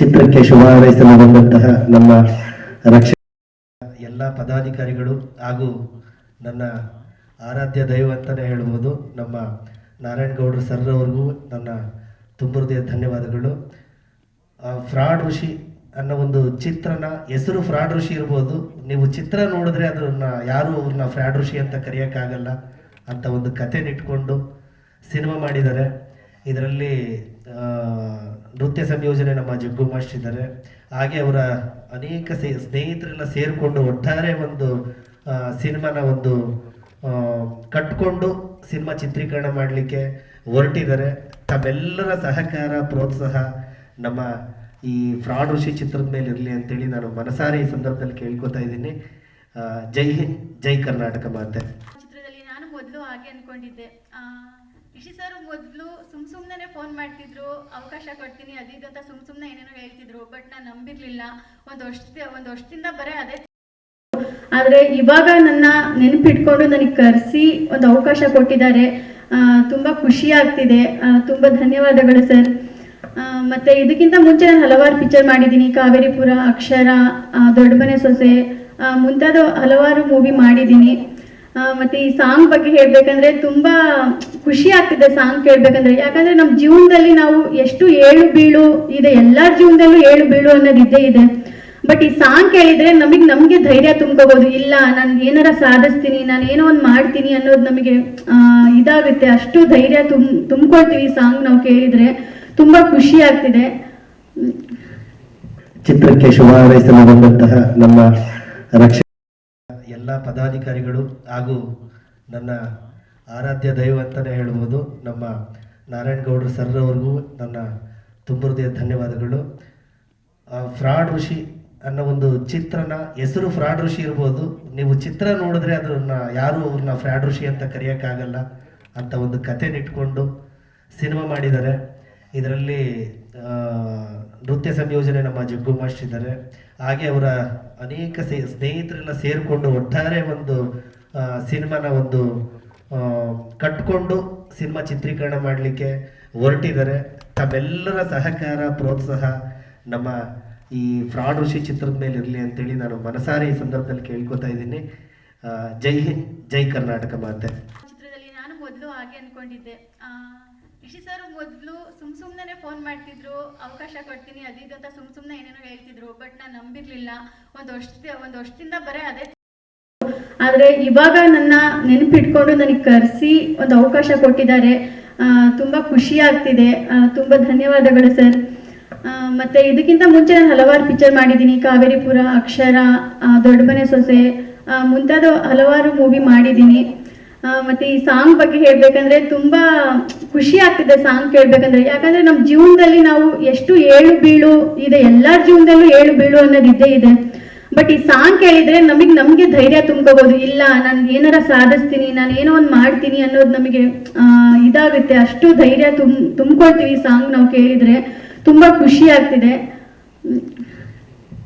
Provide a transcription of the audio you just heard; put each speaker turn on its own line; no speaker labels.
ಚಿತ್ರಕ್ಕೆ ಶುಭ ಹಾರೈಸಲು ಬಂದಂತಹ ನಮ್ಮ ರಕ್ಷ ಎಲ್ಲ ಪದಾಧಿಕಾರಿಗಳು ಹಾಗೂ ನನ್ನ ಆರಾಧ್ಯ ದೈವ ಅಂತಲೇ ಹೇಳ್ಬೋದು. ನಮ್ಮ ನಾರಾಯಣಗೌಡರು ಸರ್ ಅವ್ರಿಗೂ ನನ್ನ ತುಂಬ ಹೃದಯ ಧನ್ಯವಾದಗಳು. ಫ್ರಾಡ್ ಋಷಿ ಅನ್ನೋ ಒಂದು ಚಿತ್ರನ ಹೆಸರು ಫ್ರಾಡ್ ಋಷಿ ಇರ್ಬೋದು. ನೀವು ಚಿತ್ರ ನೋಡಿದ್ರೆ ಅದನ್ನ ಯಾರು ಅವ್ರನ್ನ ಫ್ರಾಡ್ ಋಷಿ ಅಂತ ಕರೆಯೋಕ್ಕಾಗಲ್ಲ ಅಂತ ಒಂದು ಕಥೆನಿಟ್ಕೊಂಡು ಸಿನಿಮಾ ಮಾಡಿದ್ದಾರೆ. ಇದರಲ್ಲಿ ನೃತ್ಯ ಸಂಯೋಜನೆ ನಮ್ಮ ಜಗ್ಗು ಮಾಸ್ಟರ್ ಇದ್ದಾರೆ. ಹಾಗೆ ಅವರ ಅನೇಕ ಸೇ ಸ್ನೇಹಿತರೆಲ್ಲ ಸೇರಿಕೊಂಡು ಒಟ್ಟಾರೆ ಒಂದು ಸಿನಿಮಾನ ಒಂದು ಕಟ್ಕೊಂಡು ಸಿನಿಮಾ ಚಿತ್ರೀಕರಣ ಮಾಡಲಿಕ್ಕೆ ಹೊರಟಿದ್ದಾರೆ. ತಮ್ಮೆಲ್ಲರ ಸಹಕಾರ ಪ್ರೋತ್ಸಾಹ ನಮ್ಮ ಈ ಫ್ರಾಡ್ ಋಷಿ ಚಿತ್ರದ ಮೇಲೆ ಇರಲಿ ಅಂತೇಳಿ ನಾನು ಮನಸಾರಿ ಈ ಸಂದರ್ಭದಲ್ಲಿ ಕೇಳ್ಕೊತಾ ಇದ್ದೀನಿ. ಜೈ ಹಿಂದ್ ಜೈ ಕರ್ನಾಟಕ ಮಾತೆ.
ಚಿತ್ರದಲ್ಲಿ ನಾನು ಮೊದಲು ಹಾಗೆ ಅನ್ಕೊಂಡಿದ್ದೆ. ಆ, ರಿಷಿ ಸರ್, ಮೊದಲು ಸುಮ್ ಸುಮ್ಮನೆ ಫೋನ್ ಮಾಡ್ತಿದ್ರು, ಅವಕಾಶ ಕೊಡ್ತೀನಿ ಅದಿದು ಅಂತ ಸುಮ್ ಸುಮ್ಮನೆ ಏನೇನೋ ಹೇಳ್ತಿದ್ರು ಬಟ್ ನಾನು ನಂಬಿರ್ಲಿಲ್ಲ. ಒಂದು ವರ್ಷ ಒಂದು ವರ್ಷದಿಂದ ಬರೀ ಅದೇ ಆದರೆ ಇವಾಗ ನನ್ನ ನೆನಪಿಟ್ಕೊಂಡು ನನಗೆ ಕರೆಸಿ ಒಂದು ಅವಕಾಶ ಕೊಟ್ಟಿದ್ದಾರೆ. ತುಂಬ ಖುಷಿ ಆಗ್ತಿದೆ. ತುಂಬ ಧನ್ಯವಾದಗಳು ಸರ್. ಮತ್ತೆ ಇದಕ್ಕಿಂತ ಮುಂಚೆ ನಾನು ಹಲವಾರು ಪಿಕ್ಚರ್ ಮಾಡಿದ್ದೀನಿ. ಕಾವೇರಿಪುರ, ಅಕ್ಷರ ದೊಡ್ಡ ಮನೆ ಸೊಸೆ ಮುಂತಾದ ಹಲವಾರು ಮೂವಿ ಮಾಡಿದ್ದೀನಿ. ಮತ್ತೆ ಈ ಸಾಂಗ್ ಬಗ್ಗೆ ಹೇಳ್ಬೇಕಂದ್ರೆ ತುಂಬಾ ಖುಷಿ ಆಗ್ತಿದೆ ಸಾಂಗ್ ಕೇಳ್ಬೇಕಂದ್ರೆ. ಯಾಕಂದ್ರೆ ನಮ್ಮ ಜೀವನದಲ್ಲಿ ನಾವು ಎಷ್ಟು ಏಳು ಬೀಳು ಇದೆ ಎಲ್ಲರ ಜೀವನದಲ್ಲೂ ಏಳು ಬೀಳು ಅನ್ನೋದು ಇದ್ದೇ ಇದೆ. ಬಟ್ ಈ ಸಾಂಗ್ ಕೇಳಿದ್ರೆ ನಮಗೆ ನಮಗೆ ಧೈರ್ಯ ತುಂಬ್ಕೋಬಹುದು ಇಲ್ಲ, ನಾನು ಏನಾರ ಸಾಧಿಸ್ತೀನಿ, ನಾನು ಏನೋ ಒಂದು ಮಾಡ್ತೀನಿ ಅನ್ನೋದು ನಮಗೆ ಇದಾಗುತ್ತೆ. ಅಷ್ಟು ಧೈರ್ಯ ತುಂಬ ತುಂಬ್ಕೊಳ್ತೀವಿ ಸಾಂಗ್ ನಾವು ಕೇಳಿದ್ರೆ. ತುಂಬಾ ಖುಷಿ ಆಗ್ತಿದೆ.
ಚಿತ್ರಕ್ಕೆ ಶುಭ ಬಂದಂತಹ ನಮ್ಮ ರಕ್ಷ ಎಲ್ಲ ಪದಾಧಿಕಾರಿಗಳು ಹಾಗೂ ನನ್ನ ಆರಾಧ್ಯ ದೈವ ಅಂತಲೇ ಹೇಳ್ಬೋದು. ನಮ್ಮ ನಾರಾಯಣಗೌಡರು ಸರ್ ಸರ್ರವ್ರಿಗೂ ನನ್ನ ತುಂಬ ಹೃದಯ ಧನ್ಯವಾದಗಳು ಫ್ರಾಡ್ ಋಷಿ ಅನ್ನೋ ಒಂದು ಚಿತ್ರನ, ಹೆಸರು ಫ್ರಾಡ್ ಋಷಿ ಇರ್ಬೋದು. ನೀವು ಚಿತ್ರ ನೋಡಿದ್ರೆ ಅದನ್ನು ಯಾರು ಅವ್ರನ್ನ ಫ್ರಾಡ್ ಋಷಿ ಅಂತ ಕರೆಯೋಕ್ಕಾಗಲ್ಲ ಅಂತ ಒಂದು ಕಥೆನಿಟ್ಕೊಂಡು ಸಿನಿಮಾ ಮಾಡಿದ್ದಾರೆ. ಇದರಲ್ಲಿ ನೃತ್ಯ ಸಂಯೋಜನೆ ನಮ್ಮ ಜಗ್ಗು ಮಾಸ್ಟರ್ ಇದ್ದಾರೆ. ಹಾಗೆ ಅವರ ಅನೇಕ ಸ್ನೇಹಿತರೆಲ್ಲ ಸೇರಿಕೊಂಡು ಒಟ್ಟಾರೆ ಒಂದು ಸಿನಿಮಾನ ಒಂದು ಕಟ್ಕೊಂಡು ಸಿನಿಮಾ ಚಿತ್ರೀಕರಣ ಮಾಡಲಿಕ್ಕೆ ಹೊರಟಿದ್ದಾರೆ. ತಮ್ಮೆಲ್ಲರ ಸಹಕಾರ ಪ್ರೋತ್ಸಾಹ ನಮ್ಮ ಈ ಫ್ರಾಡ್ ಋಷಿ ಚಿತ್ರದ ಮೇಲೆ ಇರಲಿ ಅಂತೇಳಿ ನಾನು ಮನಸಾರೆ ಈ ಸಂದರ್ಭದಲ್ಲಿ ಕೇಳ್ಕೊತಾ ಇದ್ದೀನಿ. ಜೈ ಹಿಂದ್ ಜೈ ಕರ್ನಾಟಕ ಮಾತೆ.
ಚಿತ್ರದಲ್ಲಿ ನಾನು ಮೊದಲು ಹಾಗೆ ಅನ್ಕೊಂಡಿದ್ದೆ. ಆ, ರಿಷಿ ಸರ್, ಮೊದಲು ಸುಮ್ ಸುಮ್ಮನೆ ಫೋನ್ ಮಾಡ್ತಿದ್ರು, ಅವಕಾಶ ಕೊಡ್ತೀನಿ ಅದಿದು ಅಂತ ಸುಮ್ ಸುಮ್ಮನೆ ಏನೇನೋ ಹೇಳ್ತಿದ್ರು ಬಟ್ ನಾನು ನಂಬಿರ್ಲಿಲ್ಲ. ಒಂದು ವರ್ಷ ಒಂದು ವರ್ಷದಿಂದ ಬರೀ ಅದೇ ಆದರೆ ಇವಾಗ ನನ್ನ ನೆನಪಿಟ್ಕೊಂಡು ನನಗೆ ಕರೆಸಿ ಒಂದು ಅವಕಾಶ ಕೊಟ್ಟಿದ್ದಾರೆ. ತುಂಬಾ ಖುಷಿ ಆಗ್ತಿದೆ. ತುಂಬಾ ಧನ್ಯವಾದಗಳು ಸರ್. ಮತ್ತೆ ಇದಕ್ಕಿಂತ ಮುಂಚೆ ನಾನು ಹಲವಾರು ಪಿಕ್ಚರ್ ಮಾಡಿದ್ದೀನಿ. ಕಾವೇರಿಪುರ, ಅಕ್ಷರ ದೊಡ್ಡಬನೆ ದೊಡ್ಡ ಮನೆ ಸೊಸೆ ಮುಂತಾದ ಹಲವಾರು ಮೂವಿ ಮಾಡಿದ್ದೀನಿ. ಮತ್ತೆ ಈ ಸಾಂಗ್ ಬಗ್ಗೆ ಹೇಳ್ಬೇಕಂದ್ರೆ ತುಂಬಾ ಖುಷಿ ಆಗ್ತಿದೆ ಸಾಂಗ್ ಕೇಳ್ಬೇಕಂದ್ರೆ. ಯಾಕಂದ್ರೆ ನಮ್ಮ ಜೀವನದಲ್ಲಿ ನಾವು ಎಷ್ಟು ಏಳು ಬೀಳು ಇದೆ ಎಲ್ಲರ ಜೀವನದಲ್ಲೂ ಏಳು ಬೀಳು ಅನ್ನೋದು ಇದ್ದೇ ಇದೆ. ಬಟ್ ಈ ಸಾಂಗ್ ಕೇಳಿದ್ರೆ ನಮಗೆ ನಮಗೆ ಧೈರ್ಯ ತುಂಬ್ಕೋಬಹುದು ಇಲ್ಲ, ನಾನು ಏನಾರ ಸಾಧಿಸ್ತೀನಿ, ನಾನು ಏನೋ ಒಂದು ಮಾಡ್ತೀನಿ ಅನ್ನೋದು ನಮಗೆ ಇದಾಗುತ್ತೆ. ಅಷ್ಟು ಧೈರ್ಯ ತುಮ್, ತುಂಬ್ಕೊಳ್ತೀವಿ ಸಾಂಗ್ ನಾವು ಕೇಳಿದ್ರೆ. ತುಂಬಾ ಖುಷಿ ಆಗ್ತಿದೆ.